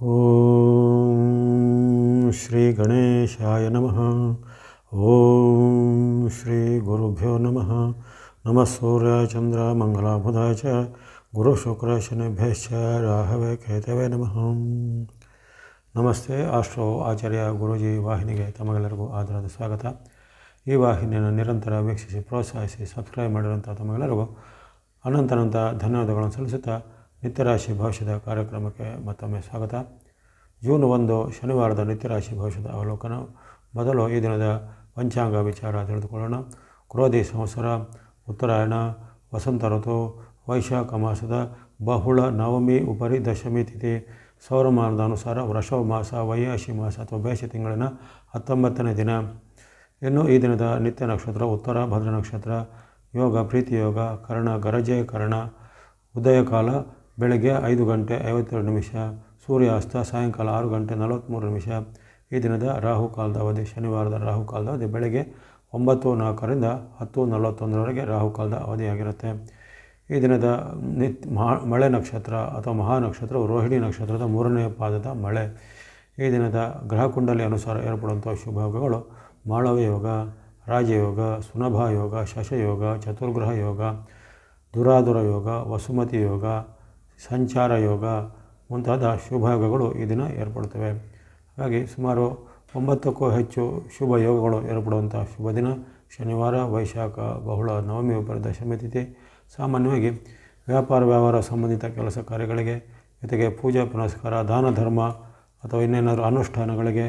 ಓಂ ಶ್ರೀ ಗಣೇಶಾಯ ನಮಃ ಓಂ ಶ್ರೀ ಗುರುಭ್ಯೋ ನಮಃ ನಮಃ ಸೂರ್ಯ ಚಂದ್ರ ಮಂಗಲ ಬುಧಾಯ ಚ ಗುರು ಶುಕ್ರ ಶನಿಭ್ಯಶ್ಚ ರಾಹವೇ ಕೇತವೇ ನಮಃ ನಮಸ್ತೆ ಆಸ್ಟ್ರೋ ಆಚಾರ್ಯ ಗುರೂಜಿ ವಾಹಿನಿಗೆ ತಮಗೆಲ್ಲರಿಗೂ ಆದರದ ಸ್ವಾಗತ ಈ ವಾಹಿನಿಯನ್ನು ನಿರಂತರ ವೀಕ್ಷಿಸಿ ಪ್ರೋತ್ಸಾಹಿಸಿ ಸಬ್ಸ್ಕ್ರೈಬ್ ಮಾಡಿರುವಂಥ ತಮಗೆಲ್ಲರಿಗೂ ಅನಂತನಂತ ಧನ್ಯವಾದಗಳನ್ನು ಸಲ್ಲಿಸುತ್ತಾ ನಿತ್ಯರಾಶಿ ಭವಿಷ್ಯದ ಕಾರ್ಯಕ್ರಮಕ್ಕೆ ಮತ್ತೊಮ್ಮೆ ಸ್ವಾಗತ. ಜೂನ್ ಒಂದು ಶನಿವಾರದ ನಿತ್ಯರಾಶಿ ಭವಿಷ್ಯದ ಅವಲೋಕನ. ಮೊದಲು ಈ ದಿನದ ಪಂಚಾಂಗ ವಿಚಾರ ತಿಳಿದುಕೊಳ್ಳೋಣ. ಕ್ರೋಧಿ ಸಂವತ್ಸರ, ಉತ್ತರಾಯಣ, ವಸಂತ ಋತು, ವೈಶಾಖ ಮಾಸದ ಬಹುಳ, ನವಮಿ, ಉಪರಿ ದಶಮಿ ತಿಥಿ, ಸೌರಮಾನದ ಅನುಸಾರ ವೃಷಭ ಮಾಸ, ವೈಯಾಶಿ ಮಾಸ ಅಥವಾ ಬೇಸಿ ತಿಂಗಳಿನ ಹತ್ತೊಂಬತ್ತನೇ ದಿನ. ಇನ್ನು ಈ ದಿನದ ನಿತ್ಯ ನಕ್ಷತ್ರ ಉತ್ತರ, ಭದ್ರ ನಕ್ಷತ್ರ, ಯೋಗ ಪ್ರೀತಿಯೋಗ ಕರ್ಣ, ಗರಜೆ, ಕರ್ಣ, ಉದಯಕಾಲ ಬೆಳಗ್ಗೆ ಐದು ಗಂಟೆ ಐವತ್ತೆರಡು ನಿಮಿಷ, ಸೂರ್ಯಾಸ್ತ ಸಾಯಂಕಾಲ ಆರು ಗಂಟೆ ನಲವತ್ತ್ಮೂರು ನಿಮಿಷ. ಈ ದಿನದ ರಾಹುಕಾಲದ ಅವಧಿ ಶನಿವಾರದ ರಾಹುಕಾಲದ ಅವಧಿ ಬೆಳಗ್ಗೆ ಒಂಬತ್ತು ನಾಲ್ಕರಿಂದ ಹತ್ತು ನಲವತ್ತೊಂದರವರೆಗೆ ರಾಹುಕಾಲದ ಅವಧಿಯಾಗಿರುತ್ತೆ. ಈ ದಿನದ ನಿತ್ ಮಳೆ ನಕ್ಷತ್ರ ಅಥವಾ ಮಹಾ ನಕ್ಷತ್ರವು ರೋಹಿಣಿ ನಕ್ಷತ್ರದ ಮೂರನೇ ಪಾದದ ಮಳೆ. ಈ ದಿನದ ಗ್ರಹಕುಂಡಲಿ ಅನುಸಾರ ಏರ್ಪಡುವಂಥ ಶುಭಯೋಗಗಳು ಮಾಳವ ಯೋಗ, ರಾಜಯೋಗ, ಸುನಭಾ ಯೋಗ, ಶಶಯೋಗ, ಚತುರ್ಗ್ರಹ ಯೋಗ, ದುರಾದುರ ಯೋಗ, ವಸುಮತಿ ಯೋಗ ಸಂಚಾರ ಯೋಗ ಮುಂತಾದ ಶುಭಯೋಗಗಳು ಈ ದಿನ ಏರ್ಪಡ್ತವೆ. ಹಾಗಾಗಿ ಸುಮಾರು ಒಂಬತ್ತಕ್ಕೂ ಹೆಚ್ಚು ಶುಭ ಯೋಗಗಳು ಏರ್ಪಡುವಂಥ ಶುಭ ದಿನ. ಶನಿವಾರ, ವೈಶಾಖ, ಬಹುಳ, ನವಮಿ, ಉಪರ ದಶಮಿ ತಿಥಿ. ಸಾಮಾನ್ಯವಾಗಿ ವ್ಯಾಪಾರ, ವ್ಯವಹಾರ ಸಂಬಂಧಿತ ಕೆಲಸ ಕಾರ್ಯಗಳಿಗೆ, ಜೊತೆಗೆ ಪೂಜಾ, ಪುನಸ್ಕಾರ, ದಾನ, ಧರ್ಮ ಅಥವಾ ಇನ್ನೇನಾದರೂ ಅನುಷ್ಠಾನಗಳಿಗೆ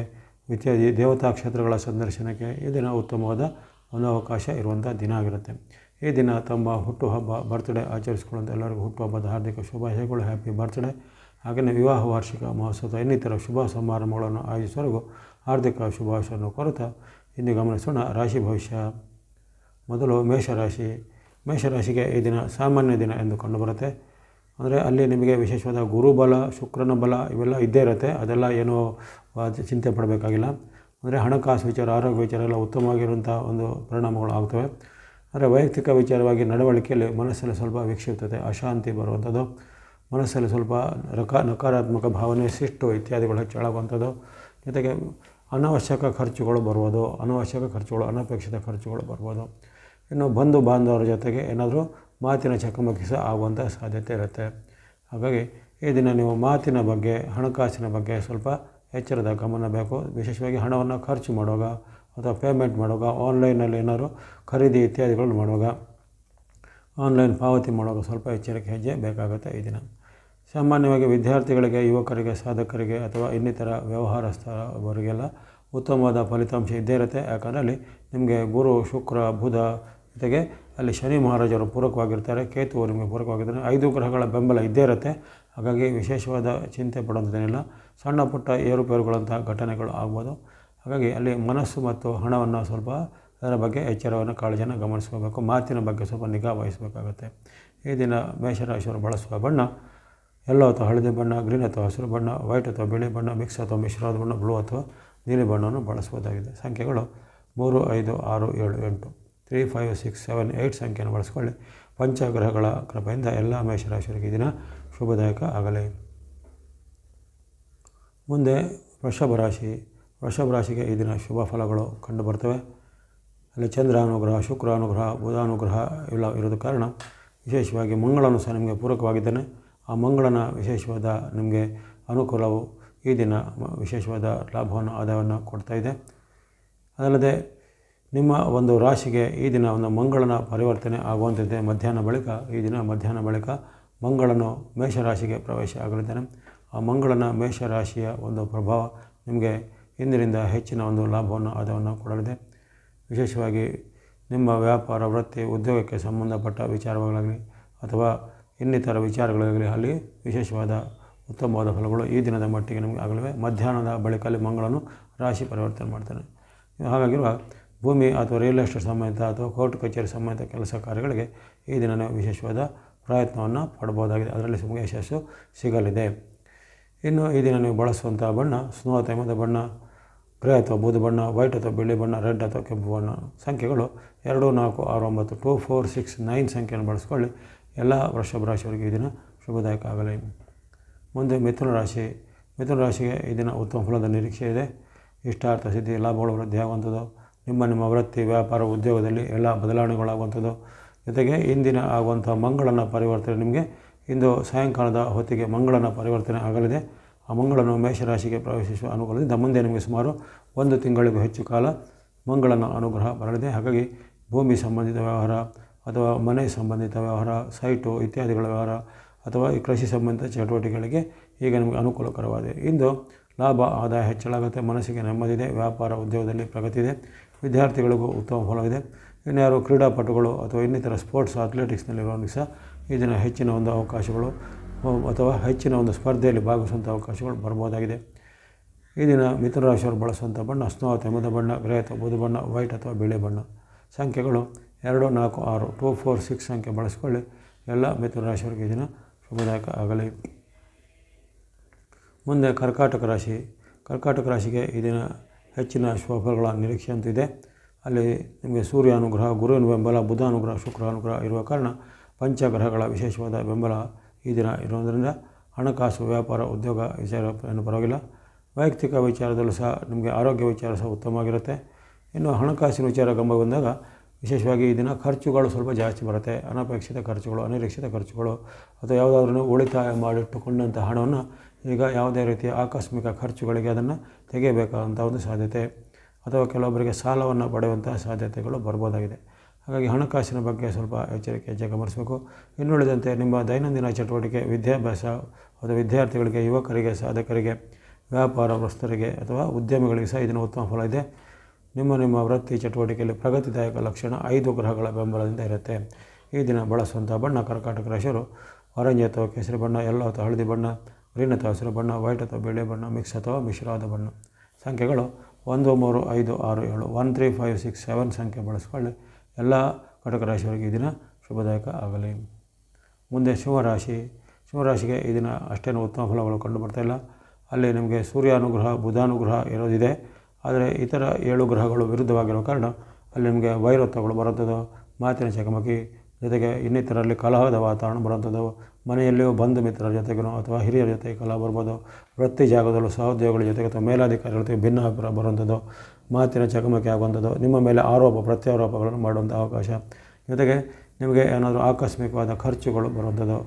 ಇತ್ಯಾದಿ ದೇವತಾ ಕ್ಷೇತ್ರಗಳ ಸಂದರ್ಶನಕ್ಕೆ ಈ ದಿನ ಉತ್ತಮವಾದ ಒಂದು ಅವಕಾಶ ಇರುವಂಥ ದಿನ ಆಗಿರುತ್ತೆ. ಈ ದಿನ ತಮ್ಮ ಹುಟ್ಟುಹಬ್ಬ ಬರ್ತ್ಡೇ ಆಚರಿಸಿಕೊಳ್ಳುವಂಥ ಎಲ್ಲರಿಗೂ ಹುಟ್ಟುಹಬ್ಬದ ಹಾರ್ದಿಕ ಶುಭಾಶಯಗಳು ಹ್ಯಾಪಿ ಬರ್ತ್ಡೇ ಹಾಗೆಯೇ ವಿವಾಹ, ವಾರ್ಷಿಕ ಮಹೋತ್ಸವ, ಇನ್ನಿತರ ಶುಭ ಸಮಾರಂಭಗಳನ್ನು ಆಯೋಜಿಸುವವರೆಗೂ ಹಾರ್ದಿಕ ಶುಭಾಶಯವನ್ನು ಕೋರುತ್ತಾ ಇಂದು ಗಮನಿಸೋಣ ರಾಶಿ ಭವಿಷ್ಯ. ಮೊದಲು ಮೇಷರಾಶಿ. ಮೇಷರಾಶಿಗೆ ಈ ದಿನ ಸಾಮಾನ್ಯ ದಿನ ಎಂದು ಕಂಡುಬರುತ್ತೆ ಅಂದರೆ ಅಲ್ಲಿ ನಿಮಗೆ ವಿಶೇಷವಾದ ಗುರುಬಲ ಶುಕ್ರನ ಬಲ ಇವೆಲ್ಲ ಇದ್ದೇ ಇರುತ್ತೆ. ಅದೆಲ್ಲ ಏನೂ ಚಿಂತೆ ಪಡಬೇಕಾಗಿಲ್ಲ. ಅಂದರೆ ಹಣಕಾಸು ವಿಚಾರ, ಆರೋಗ್ಯ ವಿಚಾರ ಎಲ್ಲ ಉತ್ತಮವಾಗಿರುವಂಥ ಒಂದು ಪರಿಣಾಮಗಳು ಆಗ್ತವೆ. ಆದರೆ ವೈಯಕ್ತಿಕ ವಿಚಾರವಾಗಿ ನಡವಳಿಕೆಯಲ್ಲಿ ಮನಸ್ಸಲ್ಲಿ ಸ್ವಲ್ಪ ವಿಕ್ಷಿಪ್ತತೆ, ಅಶಾಂತಿ ಬರುವಂಥದ್ದು, ಮನಸ್ಸಲ್ಲಿ ಸ್ವಲ್ಪ ನಕಾರಾತ್ಮಕ ಭಾವನೆ ಶಿಷ್ಟು ಇತ್ಯಾದಿಗಳು ಹೆಚ್ಚಳಾಗುವಂಥದ್ದು ಜೊತೆಗೆ ಅನಾವಶ್ಯಕ ಖರ್ಚುಗಳು ಬರ್ಬೋದು ಅನಾವಶ್ಯಕ ಖರ್ಚುಗಳು, ಅನಪೇಕ್ಷಿತ ಖರ್ಚುಗಳು ಬರ್ಬೋದು ಇನ್ನು ಬಂಧು ಬಾಂಧವರ ಜೊತೆಗೆ ಏನಾದರೂ ಮಾತಿನ ಚಕಮಕಿ ಸಹ ಆಗುವಂಥ ಸಾಧ್ಯತೆ ಇರುತ್ತೆ. ಹಾಗಾಗಿ ಈ ದಿನ ನೀವು ಮಾತಿನ ಬಗ್ಗೆ, ಹಣಕಾಸಿನ ಬಗ್ಗೆ ಸ್ವಲ್ಪ ಎಚ್ಚರದ ಗಮನ ಬೇಕು. ವಿಶೇಷವಾಗಿ ಹಣವನ್ನು ಖರ್ಚು ಮಾಡುವಾಗ ಅಥವಾ ಪೇಮೆಂಟ್ ಮಾಡುವಾಗ ಆನ್ಲೈನಲ್ಲಿ ಏನಾದರೂ ಖರೀದಿ ಇತ್ಯಾದಿಗಳನ್ನು ಮಾಡುವಾಗ ಆನ್ಲೈನ್ ಪಾವತಿ ಮಾಡುವಾಗ ಸ್ವಲ್ಪ ಎಚ್ಚರಿಕೆ ಹೆಜ್ಜೆ ಬೇಕಾಗುತ್ತೆ ಈ ದಿನ. ಸಾಮಾನ್ಯವಾಗಿ ವಿದ್ಯಾರ್ಥಿಗಳಿಗೆ, ಯುವಕರಿಗೆ, ಸಾಧಕರಿಗೆ ಅಥವಾ ಇನ್ನಿತರ ವ್ಯವಹಾರಸ್ಥರವರಿಗೆಲ್ಲ ಉತ್ತಮವಾದ ಫಲಿತಾಂಶ ಇದ್ದೇ ಇರುತ್ತೆ. ಯಾಕಂದರೆ ಅಲ್ಲಿ ನಿಮಗೆ ಗುರು, ಶುಕ್ರ, ಬುಧ ಜೊತೆಗೆ ಅಲ್ಲಿ ಶನಿ ಮಹಾರಾಜರು ಪೂರಕವಾಗಿರ್ತಾರೆ ಕೇತು ನಿಮಗೆ ಪೂರಕವಾಗಿರ್ತಾರೆ. ಐದು ಗ್ರಹಗಳ ಬೆಂಬಲ ಇದ್ದೇ ಇರುತ್ತೆ. ಹಾಗಾಗಿ ವಿಶೇಷವಾದ ಚಿಂತೆ ಪಡುವಂಥದ್ದೇನಿಲ್ಲ. ಸಣ್ಣ ಪುಟ್ಟ ಏರುಪೇರುಗಳಂತಹ ಘಟನೆಗಳು ಆಗ್ಬೋದು. ಹಾಗಾಗಿ ಅಲ್ಲಿ ಮನಸ್ಸು ಮತ್ತು ಹಣವನ್ನು ಸ್ವಲ್ಪ ಅದರ ಬಗ್ಗೆ ಎಚ್ಚರವನ್ನು ಕಾಳಜಿಯನ್ನು ಗಮನಿಸ್ಕೋಬೇಕು. ಮಾತಿನ ಬಗ್ಗೆ ಸ್ವಲ್ಪ ನಿಗಾ ವಹಿಸಬೇಕಾಗುತ್ತೆ. ಈ ದಿನ ಮೇಷರಾಶಿಯವರು ಬಳಸುವ ಬಣ್ಣ ಎಲ್ಲೋ ಅಥವಾ ಹಳದಿ ಬಣ್ಣ, ಗ್ರೀನ್ ಅಥವಾ ಹಸಿರು ಬಣ್ಣ, ವೈಟ್ ಅಥವಾ ಬಿಳಿ ಬಣ್ಣ, ಮಿಕ್ಸ್ ಅಥವಾ ಮಿಶ್ರವಾದ ಬಣ್ಣ, ಬ್ಲೂ ಅಥವಾ ನೀಲಿ ಬಣ್ಣವನ್ನು ಬಳಸ್ಬೋದಾಗಿದೆ ಸಂಖ್ಯೆಗಳು ಮೂರು, ಐದು, ಆರು, ಏಳು, ಎಂಟು. Three, five, six, seven eight ಸಂಖ್ಯೆಯನ್ನು ಬಳಸ್ಕೊಳ್ಳಿ. ಪಂಚಗ್ರಹಗಳ ಕೃಪೆಯಿಂದ ಎಲ್ಲ ಮೇಷರಾಶಿಯವರಿಗೆ ದಿನ ಶುಭದಾಯಕ ಆಗಲಿ. ಮುಂದೆ ವೃಷಭ ರಾಶಿ. ವೃಷಭ ರಾಶಿಗೆ ಈ ದಿನ ಶುಭ ಫಲಗಳು ಕಂಡುಬರ್ತವೆ ಅಲ್ಲಿ ಚಂದ್ರ ಅನುಗ್ರಹ ಶುಕ್ರ ಅನುಗ್ರಹ ಬುಧಾನುಗ್ರಹ ಇಲ್ಲ ಇರೋದ ಕಾರಣ ವಿಶೇಷವಾಗಿ ಮಂಗಳನು ಸಹ ನಿಮಗೆ ಪೂರಕವಾಗಿದ್ದಾನೆ. ಆ ಮಂಗಳನ ವಿಶೇಷವಾದ ನಿಮಗೆ ಅನುಕೂಲವು ಈ ದಿನ ವಿಶೇಷವಾದ ಲಾಭವನ್ನು, ಆದಾಯವನ್ನು ಕೊಡ್ತಾ ಇದೆ. ಅದಲ್ಲದೆ ನಿಮ್ಮ ಒಂದು ರಾಶಿಗೆ ಈ ದಿನ ಒಂದು ಮಂಗಳನ ಪರಿವರ್ತನೆ ಆಗುವಂತಿದೆ ಮಧ್ಯಾಹ್ನ ಬಳಿಕ. ಈ ದಿನ ಮಧ್ಯಾಹ್ನ ಬಳಿಕ ಮಂಗಳನು ಮೇಷರಾಶಿಗೆ ಪ್ರವೇಶ ಆಗಲಿದ್ದಾನೆ. ಆ ಮಂಗಳನ ಮೇಷರಾಶಿಯ ಒಂದು ಪ್ರಭಾವ ನಿಮಗೆ ಇಂದಿನಿಂದ ಹೆಚ್ಚಿನ ಒಂದು ಲಾಭವನ್ನು ಆದಾಯವನ್ನು ಕೊಡಲಿದೆ. ವಿಶೇಷವಾಗಿ ನಿಮ್ಮ ವ್ಯಾಪಾರ, ವೃತ್ತಿ, ಉದ್ಯೋಗಕ್ಕೆ ಸಂಬಂಧಪಟ್ಟ ವಿಚಾರಗಳಾಗಲಿ ಅಥವಾ ಇನ್ನಿತರ ವಿಚಾರಗಳಾಗಲಿ, ಅಲ್ಲಿ ವಿಶೇಷವಾದ ಉತ್ತಮವಾದ ಫಲಗಳು ಈ ದಿನದ ಮಟ್ಟಿಗೆ ನಮಗೆ ಆಗಲಿವೆ. ಮಧ್ಯಾಹ್ನದ ಬಳಿಕ ಅಲ್ಲಿ ಮಂಗಳನು ರಾಶಿ ಪರಿವರ್ತನೆ ಮಾಡ್ತಾರೆ ಹಾಗಾಗಿರುವ ಭೂಮಿ ಅಥವಾ ರಿಯಲ್ ಎಸ್ಟೇಟ್ ಸಂಬಂಧಿತ ಅಥವಾ ಕೋರ್ಟ್ ಕಚೇರಿ ಸಂಬಂಧಿತ ಕೆಲಸ ಕಾರ್ಯಗಳಿಗೆ ಈ ದಿನ ವಿಶೇಷವಾದ ಪ್ರಯತ್ನವನ್ನು ಪಡ್ಬೋದಾಗಿದೆ ಅದರಲ್ಲಿ ನಿಮಗೆ ಯಶಸ್ಸು ಸಿಗಲಿದೆ. ಇನ್ನು ಈ ದಿನ ನೀವು ಬಳಸುವಂಥ ಬಣ್ಣ ಸ್ನೋ ತೈಮದ ಬಣ್ಣ ಗ್ರೇ ಅಥವಾ ಬೂದು ಬಣ್ಣ ವೈಟ್ ಅಥವಾ ಬಿಳಿ ಬಣ್ಣ ರೆಡ್ ಅಥವಾ ಕೆಂಪು ಬಣ್ಣ ಸಂಖ್ಯೆಗಳು ಎರಡು, ನಾಲ್ಕು, ಆರು, ಒಂಬತ್ತು ಟೂ ಫೋರ್ ಸಿಕ್ಸ್ ನೈನ್ ಸಂಖ್ಯೆಯನ್ನು ಬಳಸ್ಕೊಳ್ಳಿ. ಎಲ್ಲ ವೃಷಭ ರಾಶಿಯವರಿಗೆ ಈ ದಿನ ಶುಭದಾಯಕ ಆಗಲಿ. ಮುಂದೆ ಮಿಥುನ ರಾಶಿ. ಮಿಥುನ ರಾಶಿಗೆ ಈ ದಿನ ಉತ್ತಮ ಫಲದ ನಿರೀಕ್ಷೆ ಇದೆ. ಇಷ್ಟಾರ್ಥ ಸಿದ್ಧಿ ಲಾಭಗಳು ವೃದ್ಧಿಯಾಗುವಂಥದ್ದು ನಿಮ್ಮ ನಿಮ್ಮ ವೃತ್ತಿ, ವ್ಯಾಪಾರ, ಉದ್ಯೋಗದಲ್ಲಿ ಎಲ್ಲ ಬದಲಾವಣೆಗಳಾಗುವಂಥದ್ದು. ಜೊತೆಗೆ ಇಂದಿನ ಆಗುವಂಥ ಮಂಗಳನ ಪರಿವರ್ತನೆ ನಿಮಗೆ ಇಂದು ಸಾಯಂಕಾಲದ ಹೊತ್ತಿಗೆ ಮಂಗಳನ ಪರಿವರ್ತನೆ ಆಗಲಿದೆ. ಆ ಮಂಗಳನು ಮೇಷರಾಶಿಗೆ ಪ್ರವೇಶಿಸುವ ಅನುಕೂಲದಿಂದ ಮುಂದೆ ನಿಮಗೆ ಸುಮಾರು ಒಂದು ತಿಂಗಳಿಗೂ ಹೆಚ್ಚು ಕಾಲ ಮಂಗಳನ ಅನುಗ್ರಹ ಬರಲಿದೆ. ಹಾಗಾಗಿ ಭೂಮಿ ಸಂಬಂಧಿತ ವ್ಯವಹಾರ ಅಥವಾ ಮನೆ ಸಂಬಂಧಿತ ವ್ಯವಹಾರ, ಸೈಟು ಇತ್ಯಾದಿಗಳ ವ್ಯವಹಾರ ಅಥವಾ ಈ ಕೃಷಿ ಸಂಬಂಧಿತ ಚಟುವಟಿಕೆಗಳಿಗೆ ಈಗ ನಿಮಗೆ ಅನುಕೂಲಕರವಾಗಿದೆ. ಇಂದು ಲಾಭ, ಆದಾಯ ಹೆಚ್ಚಳಾಗುತ್ತೆ, ಮನಸ್ಸಿಗೆ ನೆಮ್ಮದಿದೆ, ವ್ಯಾಪಾರ ಉದ್ಯೋಗದಲ್ಲಿ ಪ್ರಗತಿ ಇದೆ, ವಿದ್ಯಾರ್ಥಿಗಳಿಗೂ ಉತ್ತಮ ಫಲವಿದೆ. ಇನ್ಯಾರು ಕ್ರೀಡಾಪಟುಗಳು ಅಥವಾ ಇನ್ನಿತರ ಸ್ಪೋರ್ಟ್ಸ್ ಅಥ್ಲೆಟಿಕ್ಸ್ನಲ್ಲಿರುವ ಸಹ ಈ ಹೆಚ್ಚಿನ ಒಂದು ಅವಕಾಶಗಳು ಅಥವಾ ಹೆಚ್ಚಿನ ಒಂದು ಸ್ಪರ್ಧೆಯಲ್ಲಿ ಭಾಗವಹಿಸುವಂಥ ಅವಕಾಶಗಳು ಬರ್ಬೋದಾಗಿದೆ. ಈ ದಿನ ಮಿಥುನ ರಾಶಿಯವರು ಬಳಸುವಂಥ ಬಣ್ಣ, ಸ್ನೋ ಅಥವಾ ಹಿಮದ ಬಣ್ಣ ಗ್ರೇ ಅಥವಾ ಬೂದು ಬಣ್ಣ, ವೈಟ್ ಅಥವಾ ಬಿಳಿ ಬಣ್ಣ. ಸಂಖ್ಯೆಗಳು ಎರಡು, ನಾಲ್ಕು, ಆರು, ಟೂ, ಫೋರ್, ಸಿಕ್ಸ್ ಸಂಖ್ಯೆ ಬಳಸ್ಕೊಳ್ಳಿ. ಎಲ್ಲ ಮಿಥುನ ರಾಶಿಯವರಿಗೆ ಈ ದಿನ ಶುಭದಾಯಕ ಆಗಲಿ. ಮುಂದೆ ಕರ್ಕಾಟಕ ರಾಶಿ. ಕರ್ಕಾಟಕ ರಾಶಿಗೆ ಈ ದಿನ ಹೆಚ್ಚಿನ ಶುಭಫಲಗಳ ನಿರೀಕ್ಷೆ ಅಂತಿದೆ. ಅಲ್ಲಿ ನಿಮಗೆ ಸೂರ್ಯ ಅನುಗ್ರಹ ಗುರುವಿನ ಬೆಂಬಲ ಬುಧ ಅನುಗ್ರಹ ಶುಕ್ರ ಅನುಗ್ರಹ ಇರುವ ಕಾರಣ ಪಂಚಗ್ರಹಗಳ ವಿಶೇಷವಾದ ಬೆಂಬಲ ಈ ದಿನ ಇರೋದರಿಂದ ಹಣಕಾಸು, ವ್ಯಾಪಾರ, ಉದ್ಯೋಗ ವಿಚಾರ ಏನು ಪರವಾಗಿಲ್ಲ. ವೈಯಕ್ತಿಕ ವಿಚಾರದಲ್ಲೂ ಸಹ ನಿಮಗೆ ಆರೋಗ್ಯ ವಿಚಾರ ಸಹ ಉತ್ತಮವಾಗಿರುತ್ತೆ. ಇನ್ನು ಹಣಕಾಸಿನ ವಿಚಾರ ಗಮನ ಬಂದಾಗ ವಿಶೇಷವಾಗಿ ಈ ದಿನ ಖರ್ಚುಗಳು ಸ್ವಲ್ಪ ಜಾಸ್ತಿ ಬರುತ್ತೆ. ಅನಪೇಕ್ಷಿತ ಖರ್ಚುಗಳು, ಅನಿರೀಕ್ಷಿತ ಖರ್ಚುಗಳು ಅಥವಾ ಯಾವುದಾದ್ರೂ ಉಳಿತಾಯ ಮಾಡಿಟ್ಟುಕೊಂಡಂಥ ಹಣವನ್ನು ಈಗ ಯಾವುದೇ ರೀತಿಯ ಆಕಸ್ಮಿಕ ಖರ್ಚುಗಳಿಗೆ ಅದನ್ನು ತೆಗೆಯಬೇಕಾದಂಥ ಒಂದು ಸಾಧ್ಯತೆ ಅಥವಾ ಕೆಲವೊಬ್ಬರಿಗೆ ಸಾಲವನ್ನು ಪಡೆಯುವಂಥ ಸಾಧ್ಯತೆಗಳು ಬರ್ಬೋದಾಗಿದೆ. ಹಾಗಾಗಿ ಹಣಕಾಸಿನ ಬಗ್ಗೆ ಸ್ವಲ್ಪ ಎಚ್ಚರಿಕೆ ಹೆಚ್ಚಾಗಿ ಗಮನಿಸಬೇಕು ಇನ್ನುಳಿದಂತೆ ನಿಮ್ಮ ದೈನಂದಿನ ಚಟುವಟಿಕೆ, ವಿದ್ಯಾಭ್ಯಾಸ ಅಥವಾ ವಿದ್ಯಾರ್ಥಿಗಳಿಗೆ, ಯುವಕರಿಗೆ, ಸಾಧಕರಿಗೆ, ವ್ಯಾಪಾರ ವಸ್ತರಿಗೆ ಅಥವಾ ಉದ್ಯಮಿಗಳಿಗೆ ಸಹ ಇದನ್ನು ಉತ್ತಮ ಫಲ ಇದೆ. ನಿಮ್ಮ ನಿಮ್ಮ ವೃತ್ತಿ ಚಟುವಟಿಕೆಯಲ್ಲಿ ಪ್ರಗತಿದಾಯಕ ಲಕ್ಷಣ ಐದು ಗ್ರಹಗಳ ಬೆಂಬಲದಿಂದ ಇರುತ್ತೆ. ಈ ದಿನ ಬಳಸುವಂಥ ಬಣ್ಣ, ಕರ್ಕಾಟಕ ರಾಶಿಯರು ಆರೆಂಜ್ ಅಥವಾ ಕೇಸರಿ ಬಣ್ಣ ಎಲ್ಲೋ ಅಥವಾ ಹಳದಿ ಬಣ್ಣ ಗ್ರೀನ್ ಅಥವಾ ಹಸಿರು ಬಣ್ಣ ವೈಟ್ ಅಥವಾ ಬಿಳಿ ಬಣ್ಣ ಮಿಕ್ಸ್ ಅಥವಾ ಮಿಶ್ರವಾದ ಬಣ್ಣ. ಸಂಖ್ಯೆಗಳು ಒಂದು, ಮೂರು, ಐದು, ಆರು, ಏಳು one three five six seven ಸಂಖ್ಯೆ ಬಳಸ್ಕೊಳ್ಳಿ. ಎಲ್ಲ ಕಟಕ ರಾಶಿಯವರಿಗೆ ಈ ದಿನ ಶುಭದಾಯಕ ಆಗಲಿ. ಮುಂದೆ ಸಿಂಹರಾಶಿ. ಸಿಂಹರಾಶಿಗೆ ಈ ದಿನ ಅಷ್ಟೇನು ಉತ್ತಮ ಫಲಗಳು ಕಂಡು ಬರ್ತಾಯಿಲ್ಲ ಅಲ್ಲಿ ನಿಮಗೆ ಸೂರ್ಯಾನುಗ್ರಹ, ಬುಧಾನುಗ್ರಹ ಇರೋದಿದೆ. ಆದರೆ ಇತರ ಏಳು ಗ್ರಹಗಳು ವಿರುದ್ಧವಾಗಿರೋ ಕಾರಣ ಅಲ್ಲಿ ನಿಮಗೆ ವೈರತ್ವಗಳು ಬರುವಂಥದ್ದು ಮಾತಿನ ಚಕಮಕಿ ಜೊತೆಗೆ ಇನ್ನಿತರಲ್ಲಿ ಕಲಹದ ವಾತಾವರಣ ಬರುವಂಥದ್ದು ಮನೆಯಲ್ಲಿಯೂ ಬಂಧು ಮಿತ್ರರ ಜೊತೆಗೂ ಅಥವಾ ಹಿರಿಯರ ಜೊತೆಗೆ ಕಲಹ ಬರ್ಬೋದು, ವೃತ್ತಿ ಜಾಗದಲ್ಲೂ ಸಹೋದ್ಯೋಗಿಗಳ ಜೊತೆಗೆ ಅಥವಾ ಮೇಲಾಧಿಕಾರಿಗಳ ಜೊತೆಗೆ ಭಿನ್ನಾಭಿಪ್ರಾಯ ಬರುವಂಥದ್ದು, ಮಾತಿನ ಚಕಮಕಿ ಆಗುವಂಥದ್ದು, ನಿಮ್ಮ ಮೇಲೆ ಆರೋಪ, ಪ್ರತ್ಯಾರೋಪಗಳನ್ನು ಮಾಡುವಂಥ ಅವಕಾಶ. ಜೊತೆಗೆ ನಿಮಗೆ ಏನಾದರೂ ಆಕಸ್ಮಿಕವಾದ ಖರ್ಚುಗಳು ಬರುವಂಥದ್ದು,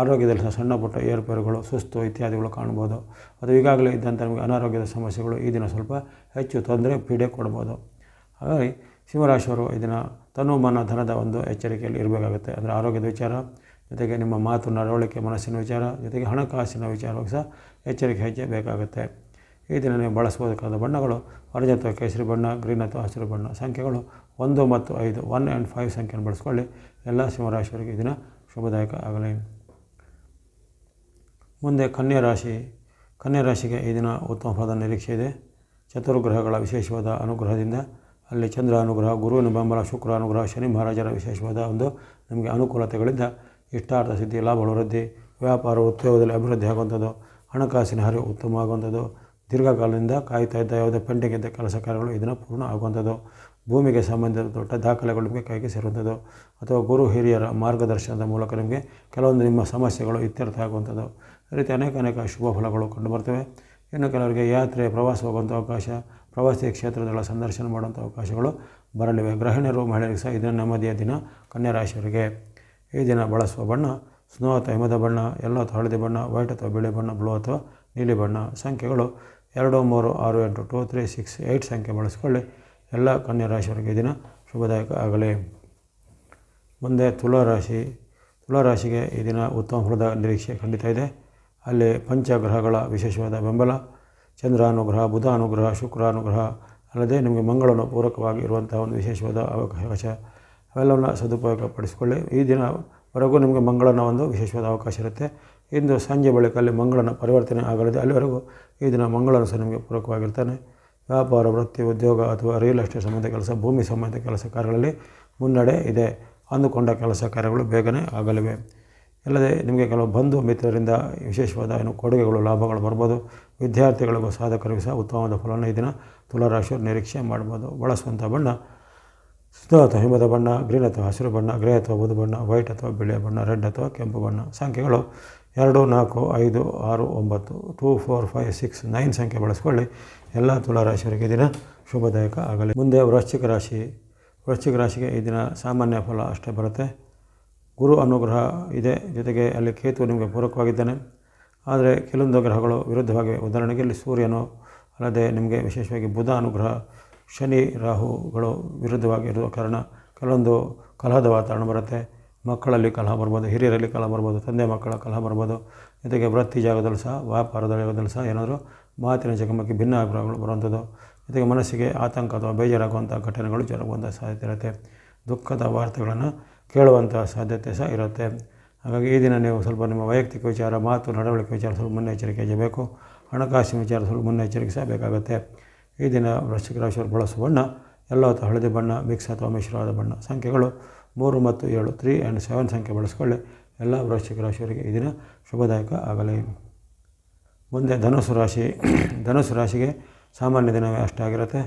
ಆರೋಗ್ಯದಲ್ಲಿ ಸಹ ಸಣ್ಣ ಪುಟ್ಟ ಏರುಪೇರುಗಳು, ಸುಸ್ತು ಇತ್ಯಾದಿಗಳು ಕಾಣ್ಬೋದು. ಅದು ಈಗಾಗಲೇ ಇದ್ದಂಥ ನಿಮಗೆ ಅನಾರೋಗ್ಯದ ಸಮಸ್ಯೆಗಳು ಈ ದಿನ ಸ್ವಲ್ಪ ಹೆಚ್ಚು ತೊಂದರೆ, ಪೀಡೆ ಕೊಡ್ಬೋದು. ಹಾಗಾಗಿ ಶಿವರಾಶಿಯವರು ಈ ದಿನ ತನು ಮನ ಧನದ ಒಂದು ಎಚ್ಚರಿಕೆಯಲ್ಲಿ ಇರಬೇಕಾಗುತ್ತೆ. ಅಂದರೆ ಆರೋಗ್ಯದ ವಿಚಾರ ಜೊತೆಗೆ ನಿಮ್ಮ ಮಾತು ನಡವಳಿಕೆ ಮನಸ್ಸಿನ ವಿಚಾರ, ಜೊತೆಗೆ ಹಣಕಾಸಿನ ವಿಚಾರವಾಗಿ ಸಹ ಎಚ್ಚರಿಕೆ ಹೆಜ್ಜೆ ಬೇಕಾಗುತ್ತೆ ಈ ದಿನ ನೀವು ಬಳಸಬೇಕಾದ ಬಣ್ಣಗಳು ಆರೆಂಜ್ ಅಥವಾ ಕೇಸರಿ ಬಣ್ಣ, ಗ್ರೀನ್ ಅಥವಾ ಹಸಿರು ಬಣ್ಣ ಸಂಖ್ಯೆಗಳು ಒಂದು ಮತ್ತು ಐದು, ಒನ್ ಆ್ಯಂಡ್ ಫೈವ್ ಸಂಖ್ಯೆಯನ್ನು ಬಳಸ್ಕೊಳ್ಳಿ. ಎಲ್ಲ ಸಿಂಹರಾಶಿಯವರಿಗೆ ಈ ದಿನ ಶುಭದಾಯಕ ಆಗಲಿ. ಮುಂದೆ ಕನ್ಯಾ ರಾಶಿ. ಕನ್ಯಾ ರಾಶಿಗೆ ಈ ದಿನ ಉತ್ತಮ ಫಲದ ನಿರೀಕ್ಷೆ ಇದೆ. ಚತುರ್ಗ್ರಹಗಳ ವಿಶೇಷವಾದ ಅನುಗ್ರಹದಿಂದ ಅಲ್ಲಿ ಚಂದ್ರ ಅನುಗ್ರಹ ಗುರುವಿನ ಬೆಂಬಲ ಶುಕ್ರ ಅನುಗ್ರಹ, ಶನಿ ಮಹಾರಾಜರ ವಿಶೇಷವಾದ ಒಂದು ನಿಮಗೆ ಅನುಕೂಲತೆಗಳಿಂದ ಇಷ್ಟಾರ್ಥ ಸಿದ್ಧಿ ಲಾಭ ವೃದ್ಧಿ ವ್ಯಾಪಾರ ಉದ್ಯೋಗದಲ್ಲಿ ಅಭಿವೃದ್ಧಿ ಆಗುವಂಥದ್ದು, ಹಣಕಾಸಿನ ಹರಿವು ಉತ್ತಮ ಆಗುವಂಥದ್ದು ದೀರ್ಘಕಾಲದಿಂದ ಕಾಯ್ತಾ ಇದ್ದ ಯಾವುದೇ ಪೆಂಡಿಂಗ್ ಇದ್ದ ಕೆಲಸ ಕಾರ್ಯಗಳು ಇದನ್ನು ಪೂರ್ಣ ಆಗುವಂಥದ್ದು, ಭೂಮಿಗೆ ಸಂಬಂಧಿಸಿದ ದೊಡ್ಡ ದಾಖಲೆಗಳು ನಿಮಗೆ ಕೈಗೆ ಸೇರುವಂಥದ್ದು, ಅಥವಾ ಗುರು ಹಿರಿಯರ ಮಾರ್ಗದರ್ಶನದ ಮೂಲಕ ನಿಮಗೆ ಕೆಲವೊಂದು ನಿಮ್ಮ ಸಮಸ್ಯೆಗಳು ಇತ್ಯರ್ಥ ಆಗುವಂಥದ್ದು. ಈ ರೀತಿ ಅನೇಕ ಅನೇಕ ಶುಭ ಫಲಗಳು ಕಂಡುಬರ್ತವೆ ಇನ್ನು ಕೆಲವರಿಗೆ ಯಾತ್ರೆ ಪ್ರವಾಸ ಹೋಗುವಂಥ ಅವಕಾಶ, ಪ್ರವಾಸಿ ಕ್ಷೇತ್ರದಲ್ಲ ಸಂದರ್ಶನ ಮಾಡುವಂಥ ಅವಕಾಶಗಳು ಬರಲಿವೆ. ಗೃಹಿಣಿಯರು, ಮಹಿಳೆಯರಿಗೆ ಸಹ ಇದನ್ನು ನೆಮ್ಮದಿಯ ದಿನ ಕನ್ಯಾ ರಾಶಿಯವರಿಗೆ ಈ ದಿನ ಬಳಸುವ ಬಣ್ಣ ಸ್ನೋ ಅಥವಾ ಹಿಮದ ಬಣ್ಣ, ಎಲ್ಲೋ ಅಥವಾ ಹಳದಿ ಬಣ್ಣ, ವೈಟ್ ಅಥವಾ ಬಿಳಿ ಬಣ್ಣ, ಬ್ಲೂ ಅಥವಾ ನೀಲಿ ಬಣ್ಣ ಸಂಖ್ಯೆಗಳು ಎರಡು, ಮೂರು, ಆರು, ಎಂಟು, ಟೂ, ತ್ರೀ, ಸಿಕ್ಸ್ ಏಯ್ಟ್ ಸಂಖ್ಯೆ ಬಳಸಿಕೊಳ್ಳಿ. ಎಲ್ಲ ಕನ್ಯಾ ರಾಶಿಯವರಿಗೆ ದಿನ ಶುಭದಾಯಕ ಆಗಲಿ. ಮುಂದೆ ತುಲಾರಾಶಿ. ರಾಶಿ ತುಲಾ ರಾಶಿಗೆ ಈ ದಿನ ಉತ್ತಮ ಫಲದ ನಿರೀಕ್ಷೆ ಖಂಡಿತ ಇದೆ. ಅಲ್ಲಿ ಪಂಚಗ್ರಹಗಳ ವಿಶೇಷವಾದ ಬೆಂಬಲ. ಚಂದ್ರ ಅನುಗ್ರಹ ಬುಧ ಅನುಗ್ರಹ ಶುಕ್ರ ಅನುಗ್ರಹ ಅಲ್ಲದೆ ನಿಮಗೆ ಮಂಗಳನು ಪೂರಕವಾಗಿ ಇರುವಂಥ ಒಂದು ವಿಶೇಷವಾದ ಅವಕಾಶ ಅವೆಲ್ಲವನ್ನು ಸದುಪಯೋಗ ಪಡಿಸಿಕೊಳ್ಳಿ ಈ ದಿನವರೆಗೂ ನಿಮಗೆ ಮಂಗಳನ ಒಂದು ವಿಶೇಷವಾದ ಅವಕಾಶ ಇರುತ್ತೆ. ಇಂದು ಸಂಜೆ ಬಳಿಕ ಅಲ್ಲಿ ಮಂಗಳನ ಪರಿವರ್ತನೆ ಆಗಲಿದೆ. ಅಲ್ಲಿವರೆಗೂ ಈ ದಿನ ಮಂಗಳನ ಸಹ ನಿಮಗೆ ಪೂರಕವಾಗಿರ್ತಾನೆ. ವ್ಯಾಪಾರ, ವೃತ್ತಿ, ಉದ್ಯೋಗ ಅಥವಾ ರಿಯಲ್ ಎಸ್ಟೇಟ್ ಸಂಬಂಧ ಕೆಲಸ, ಭೂಮಿ ಸಂಬಂಧ ಕೆಲಸ ಕಾರ್ಯಗಳಲ್ಲಿ ಮುನ್ನಡೆ ಇದೆ. ಅಂದುಕೊಂಡ ಕೆಲಸ ಕಾರ್ಯಗಳು ಬೇಗನೆ ಆಗಲಿವೆ. ಅಲ್ಲದೆ ನಿಮಗೆ ಕೆಲವು ಬಂಧು ಮಿತ್ರರಿಂದ ವಿಶೇಷವಾದ ಏನು ಕೊಡುಗೆಗಳು, ಲಾಭಗಳು ಬರ್ಬೋದು. ವಿದ್ಯಾರ್ಥಿಗಳಿಗೂ ಸಾಧಕರಿಗೂ ಸಹ ಉತ್ತಮವಾದ ಫಲವನ್ನು ಈ ದಿನ ತುಲಾರಾಶಿಯವರು ನಿರೀಕ್ಷೆ ಮಾಡ್ಬೋದು. ಬಳಸುವಂಥ ಬಣ್ಣ ಸುಧಾ ಅಥವಾ ಹಿಮದ ಬಣ್ಣ, ಗ್ರೀನ್ ಅಥವಾ ಹಸಿರು ಬಣ್ಣ, ಗ್ರೇ ಅಥವಾ ಬೂದು ಬಣ್ಣ, ವೈಟ್ ಅಥವಾ ಬಿಳಿಯ ಬಣ್ಣ, ರೆಡ್ ಅಥವಾ ಕೆಂಪು ಬಣ್ಣ. ಸಂಖ್ಯೆಗಳು ಎರಡು, ನಾಲ್ಕು, ಐದು, ಆರು, ಒಂಬತ್ತು. Two, four, five, six, nine ಸಂಖ್ಯೆ ಬಳಸ್ಕೊಳ್ಳಿ. ಎಲ್ಲ ತುಲಾರಾಶಿಯವರಿಗೆ ದಿನ ಶುಭದಾಯಕ ಆಗಲಿ. ಮುಂದೆ ವೃಶ್ಚಿಕ ರಾಶಿ. ವೃಶ್ಚಿಕ ರಾಶಿಗೆ ಈ ದಿನ ಸಾಮಾನ್ಯ ಫಲ ಅಷ್ಟೇ ಬರುತ್ತೆ. ಗುರು ಅನುಗ್ರಹ ಇದೆ. ಜೊತೆಗೆ ಅಲ್ಲಿ ಕೇತು ನಿಮಗೆ ಪೂರಕವಾಗಿದ್ದಾನೆ. ಆದರೆ ಕೆಲವೊಂದು ಗ್ರಹಗಳು ವಿರುದ್ಧವಾಗಿವೆ ಉದಾಹರಣೆಗೆ ಇಲ್ಲಿ ಸೂರ್ಯನು ಅಲ್ಲದೆ ನಿಮಗೆ ವಿಶೇಷವಾಗಿ ಬುಧ ಅನುಗ್ರಹ ಶನಿ ರಾಹುಗಳು ವಿರುದ್ಧವಾಗಿರುವ ಕಾರಣ ಕೆಲವೊಂದು ಕಲಹದ ವಾತಾವರಣ ಬರುತ್ತೆ. ಮಕ್ಕಳಲ್ಲಿ ಕಲಹ ಬರ್ಬೋದು, ಹಿರಿಯರಲ್ಲಿ ಕಲಹ ಬರ್ಬೋದು, ತಂದೆ ಮಕ್ಕಳ ಕಲಹ ಬರ್ಬೋದು. ಜೊತೆಗೆ ವೃತ್ತಿ ಜಾಗದಲ್ಲೂ ಸಹ, ವ್ಯಾಪಾರದ ಜಾಗದಲ್ಲೂ ಸಹ ಏನಾದರೂ ಮಾತಿನ ಜಗಮಕ್ಕೆ ಭಿನ್ನ ಅಭಿಪ್ರಾಯಗಳು ಬರುವಂಥದ್ದು. ಜೊತೆಗೆ ಮನಸ್ಸಿಗೆ ಆತಂಕ ಅಥವಾ ಬೇಜಾರಾಗುವಂಥ ಘಟನೆಗಳು ಜರುಗುವಂಥ ಸಾಧ್ಯತೆ ಇರುತ್ತೆ. ದುಃಖದ ವಾರ್ತೆಗಳನ್ನು ಕೇಳುವಂಥ ಸಾಧ್ಯತೆ ಸಹ ಇರುತ್ತೆ. ಹಾಗಾಗಿ ಈ ದಿನ ನೀವು ಸ್ವಲ್ಪ ನಿಮ್ಮ ವೈಯಕ್ತಿಕ ವಿಚಾರ, ಮಾತು, ನಡವಳಿಕೆ ವಿಚಾರ ಸ್ವಲ್ಪ ಮುನ್ನೆಚ್ಚರಿಕೆ ಬೇಕು. ಹಣಕಾಸಿನ ವಿಚಾರ ಸ್ವಲ್ಪ ಮುನ್ನೆಚ್ಚರಿಕೆ ಸಹ ಬೇಕಾಗುತ್ತೆ. ಈ ದಿನ ವೃಶ್ಚಿಕ ರಾಶಿಯವರು ಬಳಸುವ ಬಣ್ಣ ಎಲ್ಲ ಅಥವಾ ಹಳದಿ ಬಣ್ಣ, ಮಿಕ್ಸ್ ಅಥವಾ ಮಿಶ್ರವಾದ ಬಣ್ಣ. ಸಂಖ್ಯೆಗಳು ಮೂರು ಮತ್ತು ಏಳು ತ್ರೀ ಆ್ಯಂಡ್ ಸೆವೆನ್ ಸಂಖ್ಯೆ ಬಳಸ್ಕೊಳ್ಳಿ. ಎಲ್ಲ ವೃಶ್ಚಿಕ ರಾಶಿಯವರಿಗೆ ಈ ದಿನ ಶುಭದಾಯಕ ಆಗಲಿ. ಮುಂದೆ ಧನುಸು ರಾಶಿ. ಧನುಸು ರಾಶಿಗೆ ಸಾಮಾನ್ಯ ದಿನವೇ ಅಷ್ಟಾಗಿರುತ್ತೆ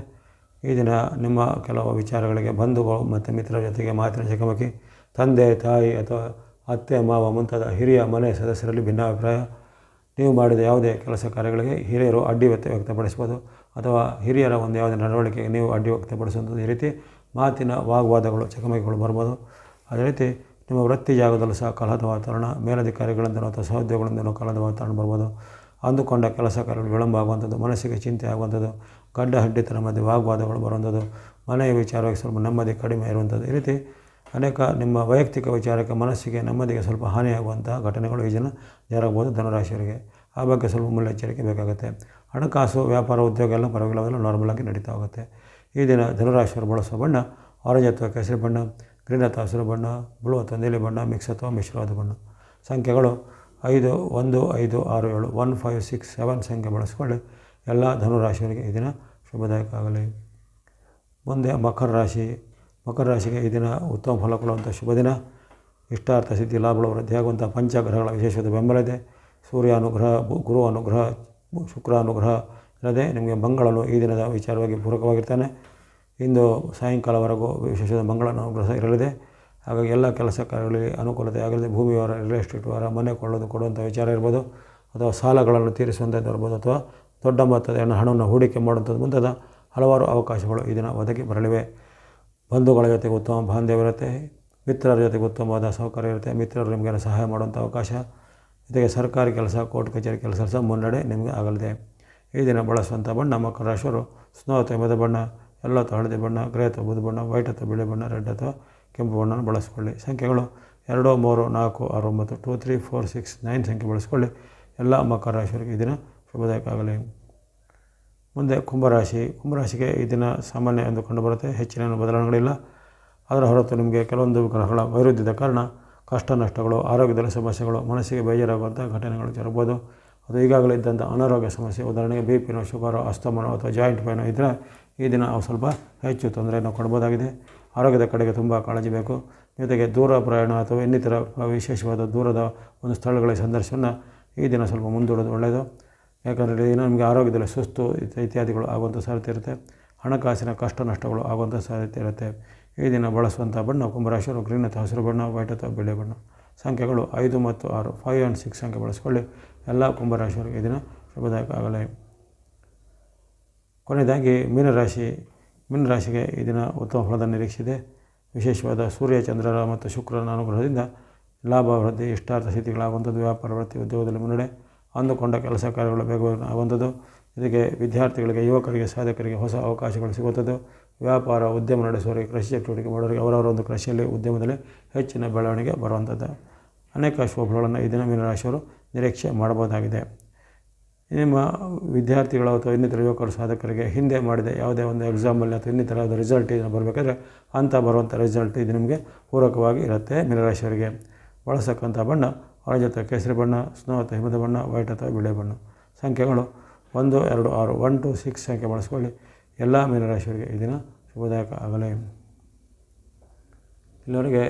ಈ ದಿನ ನಿಮ್ಮ ಕೆಲವು ವಿಚಾರಗಳಿಗೆ ಬಂಧುಗಳು ಮತ್ತು ಮಿತ್ರರ ಜೊತೆಗೆ ಮಾತಿನ ಚಕಮಕಿ, ತಂದೆ, ತಾಯಿ ಅಥವಾ ಅತ್ತೆ, ಮಾವ ಮುಂತಾದ ಹಿರಿಯ ಮನೆ ಸದಸ್ಯರಲ್ಲಿ ಭಿನ್ನಾಭಿಪ್ರಾಯ. ನೀವು ಮಾಡಿದ ಯಾವುದೇ ಕೆಲಸ ಕಾರ್ಯಗಳಿಗೆ ಹಿರಿಯರು ಅಡ್ಡಿ ವ್ಯಕ್ತ ವ್ಯಕ್ತಪಡಿಸ್ಬೋದು ಅಥವಾ ಹಿರಿಯರ ಒಂದು ಯಾವುದೇ ನಡವಳಿಕೆಗೆ ನೀವು ಅಡ್ಡಿ ವ್ಯಕ್ತಪಡಿಸುವಂಥದ್ದು ಈ ರೀತಿ ಮಾತಿನ ವಾಗ್ವಾದಗಳು ಚಕಮಕಿಗಳು ಬರ್ಬೋದು. ಅದೇ ರೀತಿ ನಿಮ್ಮ ವೃತ್ತಿ ಜಾಗದಲ್ಲೂ ಸಹ ಕಲಹದ ವಾತಾವರಣ ಮೇಲಧಿಕಾರಿಗಳಿಂದಲೂ ಅಥವಾ ಸಹೋದ್ಯೋಗಗಳಿಂದಲೂ ಕಲಹದ ವಾತಾವರಣ ಬರ್ಬೋದು. ಅಂದುಕೊಂಡ ಕೆಲಸ ಕಾರ್ಯಗಳು ವಿಳಂಬ ಆಗುವಂಥದ್ದು, ಮನಸ್ಸಿಗೆ ಚಿಂತೆ ಆಗುವಂಥದ್ದು, ಗಡ್ಡ ಹಡ್ಡಿತನ ಮಧ್ಯೆ ವಾಗ್ವಾದಗಳು ಬರುವಂಥದ್ದು, ಮನೆಯ ವಿಚಾರವಾಗಿ ಸ್ವಲ್ಪ ನೆಮ್ಮದಿ ಕಡಿಮೆ ಇರುವಂಥದ್ದು. ಈ ರೀತಿ ಅನೇಕ ನಿಮ್ಮ ವೈಯಕ್ತಿಕ ವಿಚಾರಕ್ಕೆ ಮನಸ್ಸಿಗೆ ನೆಮ್ಮದಿಗೆ ಸ್ವಲ್ಪ ಹಾನಿಯಾಗುವಂಥ ಘಟನೆಗಳು ಈ ಜನ ಜರಗಬಹುದು ಧನುರಾಶಿಯವರಿಗೆ. ಆ ಬಗ್ಗೆ ಸ್ವಲ್ಪ ಮುನ್ನೆಚ್ಚರಿಕೆ ಬೇಕಾಗುತ್ತೆ. ಹಣಕಾಸು, ವ್ಯಾಪಾರ, ಉದ್ಯೋಗ ಎಲ್ಲ ಪರವಾಗಿಲ್ಲ ಅವೆಲ್ಲ ನಾರ್ಮಲಾಗಿ ನಡೀತಾ ಹೋಗುತ್ತೆ. ಈ ದಿನ ಧನುರಾಶಿಯವರು ಬಳಸುವ ಬಣ್ಣ ಆರೆಂಜ್ ಅಥವಾ ಕೇಸರಿ ಬಣ್ಣ ಗ್ರೀನ್ ಅಥವಾ ಹಸಿರು ಬಣ್ಣ ಬ್ಲೂ ಅಥವಾ ನೀಲಿ ಬಣ್ಣ ಮಿಕ್ಸ್ ಅಥವಾ ಮಿಶ್ರವಾದ ಬಣ್ಣ. ಸಂಖ್ಯೆಗಳು ಐದು, ಒಂದು, ಐದು, ಆರು, ಏಳು ಒನ್ ಫೈವ್ ಸಿಕ್ಸ್ ಸೆವೆನ್ ಸಂಖ್ಯೆ ಬಳಸ್ಕೊಳ್ಳಿ ಎಲ್ಲ ಧನುರಾಶಿಯವರಿಗೆ ಈ ದಿನ ಶುಭದಾಯಕ ಆಗಲಿ ಮುಂದೆ ಮಕರ ರಾಶಿ. ಮಕರ ರಾಶಿಗೆ ಈ ದಿನ ಉತ್ತಮ ಫಲ ಕೊಡುವಂಥ ಶುಭ ದಿನ. ಇಷ್ಟಾರ್ಥ ಸಿದ್ಧಿ ಲಾಭಗಳು ವೃದ್ಧಿಯಾಗುವಂಥ ಪಂಚಗ್ರಹಗಳ ವಿಶೇಷವಾದ ಬೆಂಬಲ ಇದೆ. ಸೂರ್ಯ ಅನುಗ್ರಹ ಗುರು ಅನುಗ್ರಹ ಶುಕ್ರ ಅನುಗ್ರಹ ಇಲ್ಲದೆ ನಿಮಗೆ ಮಂಗಳನು ಈ ದಿನದ ವಿಚಾರವಾಗಿ ಪೂರಕವಾಗಿರ್ತಾನೆ. ಇಂದು ಸಾಯಂಕಾಲವರೆಗೂ ವಿಶೇಷದ ಮಂಗಳನ ಅನುಗ್ರಹ ಇರಲಿದೆ. ಹಾಗಾಗಿ ಎಲ್ಲ ಕೆಲಸ ಕಾರ್ಯಗಳಲ್ಲಿ ಅನುಕೂಲತೆ ಆಗಲಿದೆ. ಭೂಮಿಯವರ ರಿಯಲ್ ಎಸ್ಟೇಟ್ ವಾರ ಮನೆ ಕೊಳ್ಳೋದು ಕೊಡುವಂಥ ವಿಚಾರ ಇರ್ಬೋದು ಅಥವಾ ಸಾಲಗಳನ್ನು ತೀರಿಸುವಂಥದ್ದು ಇರ್ಬೋದು ಅಥವಾ ದೊಡ್ಡ ಮೊತ್ತದ ಹಣವನ್ನು ಹೂಡಿಕೆ ಮಾಡುವಂಥದ್ದು ಮುಂತಾದ ಹಲವಾರು ಅವಕಾಶಗಳು ಈ ದಿನ ಒದಗಿ ಬರಲಿವೆ. ಬಂಧುಗಳ ಜೊತೆಗೆ ಉತ್ತಮ ಬಾಂಧವ್ಯ ಇರುತ್ತೆ ಮಿತ್ರರ ಜೊತೆಗೆ ಉತ್ತಮವಾದ ಸೌಕರ್ಯ ಇರುತ್ತೆ. ಮಿತ್ರರು ನಿಮಗೆ ಸಹಾಯ ಮಾಡುವಂಥ ಅವಕಾಶ. ಜೊತೆಗೆ ಸರ್ಕಾರಿ ಕೆಲಸ, ಕೋರ್ಟ್ ಕಚೇರಿ ಕೆಲಸ ಸಹ ಮುನ್ನಡೆ ನಿಮಗೆ ಆಗಲಿದೆ. ಈ ದಿನ ಬಳಸುವಂಥ ಬಣ್ಣ, ಮಕರ ರಾಶಿಯವರು ಸ್ನೋ ಅಥವಾ ಬಣ್ಣ, ಎಲ್ಲ ಅಥವಾ ಹಳದಿ ಬಣ್ಣ ಗ್ರೇ ಅಥವಾ ಬುಧ ಬಣ್ಣ, ವೈಟ್ ಅಥವಾ ಬಿಳಿ ಬಣ್ಣ, ರೆಡ್ ಅಥವಾ ಕೆಂಪು ಬಣ್ಣನ ಬಳಸ್ಕೊಳ್ಳಿ. ಸಂಖ್ಯೆಗಳು ಎರಡು, ಮೂರು, ನಾಲ್ಕು, ಆರು, ಒಂಬತ್ತು, two, three, four, six, nine ಸಂಖ್ಯೆ ಬಳಸ್ಕೊಳ್ಳಿ. ಎಲ್ಲ ಮಕರ ರಾಶಿಯವರಿಗೆ ಈ ದಿನ ಶುಭದಾಯಕ ಆಗಲಿ ಮುಂದೆ ಕುಂಭರಾಶಿ. ಕುಂಭರಾಶಿಗೆ ಈ ದಿನ ಸಾಮಾನ್ಯ ಎಂದು ಕಂಡುಬರುತ್ತೆ ಹೆಚ್ಚಿನ ಬದಲಾವಣೆಗಳಿಲ್ಲ. ಅದರ ಹೊರತು ನಿಮಗೆ ಕೆಲವೊಂದು ಗ್ರಹಗಳ ವೈರುಧ್ಯದ ಕಾರಣ ಕಷ್ಟ ನಷ್ಟಗಳು, ಆರೋಗ್ಯದಲ್ಲಿ ಸಮಸ್ಯೆಗಳು, ಮನಸ್ಸಿಗೆ ಬೇಜಾರಾಗುವಂಥ ಘಟನೆಗಳು ಜರಬೋದು ಅದು ಈಗಾಗಲೇ ಇದ್ದಂಥ ಅನಾರೋಗ್ಯ ಸಮಸ್ಯೆ, ಉದಾಹರಣೆಗೆ ಬಿ ಪಿನೋ ಶುಗರೋ ಅಸ್ತಮನೋ ಅಥವಾ ಜಾಯಿಂಟ್ ಪೇನೋ ಇದ್ದರೆ ಈ ದಿನ ಅವು ಸ್ವಲ್ಪ ಹೆಚ್ಚು ತೊಂದರೆಯನ್ನು ಕೊಡ್ಬೋದಾಗಿದೆ. ಆರೋಗ್ಯದ ಕಡೆಗೆ ತುಂಬ ಕಾಳಜಿ ಬೇಕು. ಜೊತೆಗೆ ದೂರ ಪ್ರಯಾಣ ಅಥವಾ ಇನ್ನಿತರ ವಿಶೇಷವಾದ ದೂರದ ಒಂದು ಸ್ಥಳಗಳ ಸಂದರ್ಶನ ಈ ದಿನ ಸ್ವಲ್ಪ ಮುಂದೂಡೋದು ಒಳ್ಳೆಯದು. ಯಾಕಂದರೆ ದಿನ ನಿಮಗೆ ಆರೋಗ್ಯದಲ್ಲಿ ಸುಸ್ತು ಇತ್ಯ- ಇತ್ಯಾದಿಗಳು ಆಗುವಂಥ ಸಾಧ್ಯತೆ ಇರುತ್ತೆ. ಹಣಕಾಸಿನ ಕಷ್ಟ ನಷ್ಟಗಳು ಆಗುವಂಥ ಸಾಧ್ಯತೆ ಇರುತ್ತೆ. ಈ ದಿನ ಬಳಸುವಂಥ ಬಣ್ಣ ಕುಂಭರಾಶಿಯವರು ಗ್ರೀನ್ ಅಥವಾ ಹಸಿರು ಬಣ್ಣ ವೈಟ್ ಅಥವಾ ಬಿಳಿ ಬಣ್ಣ. ಸಂಖ್ಯೆಗಳು ಐದು ಮತ್ತು ಆರು. ಫೈವ್ ಆ್ಯಂಡ್ ಸಿಕ್ಸ್ ಸಂಖ್ಯೆ ಬಳಸಿಕೊಳ್ಳಿ. ಎಲ್ಲ ಕುಂಭರಾಶಿಯವರಿಗೆ ಈ ದಿನ ಶುಭದಾಯಕ ಆಗಲಿ. ಕೊನೆಯದಾಗಿ ಮೀನರಾಶಿ. ಮೀನರಾಶಿಗೆ ಈ ದಿನ ಉತ್ತಮ ಫಲದ ನಿರೀಕ್ಷಿದೆ ವಿಶೇಷವಾದ ಸೂರ್ಯ ಚಂದ್ರರ ಮತ್ತು ಶುಕ್ರನ ಅನುಗ್ರಹದಿಂದ ಲಾಭ, ವೃದ್ಧಿ, ಇಷ್ಟಾರ್ಥ ಸ್ಥಿತಿಗಳಾಗುವಂಥದ್ದು. ವ್ಯಾಪಾರ, ವೃತ್ತಿ, ಉದ್ಯೋಗದಲ್ಲಿ ಮುನ್ನಡೆ ಅಂದುಕೊಂಡ ಕೆಲಸ ಕಾರ್ಯಗಳು ಬೇಗ ಆಗುವಂಥದ್ದು. ಜೊತೆಗೆ ವಿದ್ಯಾರ್ಥಿಗಳಿಗೆ, ಯುವಕರಿಗೆ, ಸಾಧಕರಿಗೆ ಹೊಸ ಅವಕಾಶಗಳು ಸಿಗುವಂಥದ್ದು. ವ್ಯಾಪಾರ ಉದ್ಯಮ ನಡೆಸುವವರಿಗೆ, ಕೃಷಿ ಚಟುವಟಿಕೆ ಮಾಡೋರಿಗೆ ಅವರವರ ಒಂದು ಕೃಷಿಯಲ್ಲಿ ಉದ್ಯಮದಲ್ಲಿ ಹೆಚ್ಚಿನ ಬೆಳವಣಿಗೆ ಬರುವಂಥದ್ದು. ಅನೇಕ ಶೋಭಗಳನ್ನು ಈ ದಿನ ಮೀನರಾಶಿಯವರು ನಿರೀಕ್ಷೆ ಮಾಡಬಹುದಾಗಿದೆ. ನಿಮ್ಮ ವಿದ್ಯಾರ್ಥಿಗಳು ಅಥವಾ ಇನ್ನಿತರ ಯುವಕರು, ಸಾಧಕರಿಗೆ ಹಿಂದೆ ಮಾಡಿದ ಯಾವುದೇ ಒಂದು ಎಕ್ಸಾಮಲ್ಲಿ ಅಥವಾ ಇನ್ನಿತರ ರಿಸಲ್ಟ್ ಇದನ್ನು ಬರಬೇಕಾದ್ರೆ ಅಂಥ ಬರುವಂಥ ರಿಸಲ್ಟ್ ಇದು ನಿಮಗೆ ಪೂರಕವಾಗಿ ಇರುತ್ತೆ ಮೀನರಾಶಿಯವರಿಗೆ. ಬಳಸಕ್ಕಂಥ ಬಣ್ಣ ಆರೆಂಜ್ ಅಥವಾ ಕೇಸರಿ ಬಣ್ಣ ಸ್ನೋ ಅಥವಾ ಹಿಮದ ಬಣ್ಣ ವೈಟ್ ಅಥವಾ ಬಿಳಿ ಬಣ್ಣ. ಸಂಖ್ಯೆಗಳು ಒಂದು, ಎರಡು, ಆರು ಒನ್ ಟು ಸಿಕ್ಸ್ ಸಂಖ್ಯೆ ಬಳಸ್ಕೊಳ್ಳಿ. ಎಲ್ಲ ಮೀನರಾಶಿಯವರಿಗೆ ಈ ದಿನ ಶುಭದಾಯಕ ಆಗಲಿ. ಇಲ್ಲಿವರೆಗೆ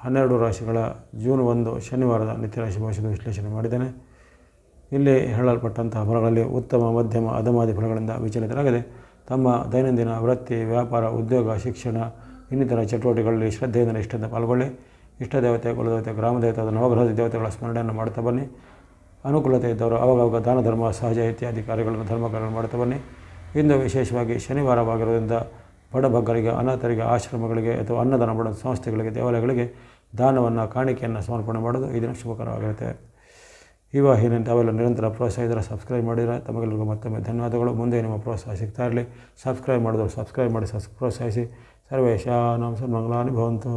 ಹನ್ನೆರಡು ರಾಶಿಗಳ ಜೂನ್ ಒಂದು ಶನಿವಾರದ ನಿತ್ಯ ರಾಶಿ ಭವಿಷ್ಯದ ವಿಶ್ಲೇಷಣೆ ಮಾಡಿದ್ದೇನೆ. ಇಲ್ಲಿ ಹೇಳಲ್ಪಟ್ಟಂತಹ ಫಲಗಳಲ್ಲಿ ಉತ್ತಮ, ಮಧ್ಯಮ, ಅಧಮಾದಿ ಫಲಗಳಿಂದ ವಿಚಲಿತರಾಗದೆ ತಮ್ಮ ದೈನಂದಿನ ವೃತ್ತಿ, ವ್ಯಾಪಾರ, ಉದ್ಯೋಗ, ಶಿಕ್ಷಣ, ಇನ್ನಿತರ ಚಟುವಟಿಕೆಗಳಲ್ಲಿ ಶ್ರದ್ಧೆಯಿಂದ ಇಷ್ಟದಿಂದ ಪಾಲ್ಗೊಳ್ಳಿ. ಇಷ್ಟ ದೇವತೆ ಕುಲದೇವತೆ ಗ್ರಾಮ ದೇವತೆ ಅಥವಾ ನವಗ್ರಹ ದೇವತೆಗಳ ಸ್ಮರಣೆಯನ್ನು ಮಾಡ್ತಾ ಬನ್ನಿ. ಅನುಕೂಲತೆ ಇದ್ದವರು ಅವಾಗವಾಗ ದಾನ ಧರ್ಮ ಸಹಜ ಇತ್ಯಾದಿ ಕಾರ್ಯಗಳನ್ನು ಧರ್ಮ ಕಾರ್ಯಗಳನ್ನು ಮಾಡ್ತಾ ಬನ್ನಿ. ಇಂದು ವಿಶೇಷವಾಗಿ ಶನಿವಾರವಾಗಿರುವುದರಿಂದ ಬಡಬಗ್ಗರಿಗೆ, ಅನಾಥರಿಗೆ, ಆಶ್ರಮಗಳಿಗೆ ಅಥವಾ ಅನ್ನದಾನ ಮಾಡೋ ಸಂಸ್ಥೆಗಳಿಗೆ, ದೇವಾಲಯಗಳಿಗೆ ದಾನವನ್ನು, ಕಾಣಿಕೆಯನ್ನು ಸಮರ್ಪಣೆ ಮಾಡೋದು ಈ ದಿನ ಶುಭಕರವಾಗಿರುತ್ತೆ. ಈ ವಾಹಿನಿ ತಾವೆಲ್ಲ ನಿರಂತರ ಪ್ರೋತ್ಸಾಹ ಇದ್ದರೆ ಸಬ್ಸ್ಕ್ರೈಬ್ ಮಾಡಿದರೆ ತಮಗೆಲ್ಲರಿಗೂ ಮತ್ತೊಮ್ಮೆ ಧನ್ಯವಾದಗಳು. ಮುಂದೆ ನಿಮ್ಮ ಪ್ರೋತ್ಸಾಹ ಸಿಗ್ತಾ ಇರಲಿ. ಸಬ್ಸ್ಕ್ರೈಬ್ ಮಾಡಿದವರು ಸಬ್ಸ್ಕ್ರೈಬ್ ಮಾಡಿ ಸಬ್ಸ್ ಪ್ರೋತ್ಸಾಹಿಸಿ. ಸರ್ವೇಶ ನಮ್ಮ ಸನ್ಮಂಗಲಾನಿ ಭವಂತು.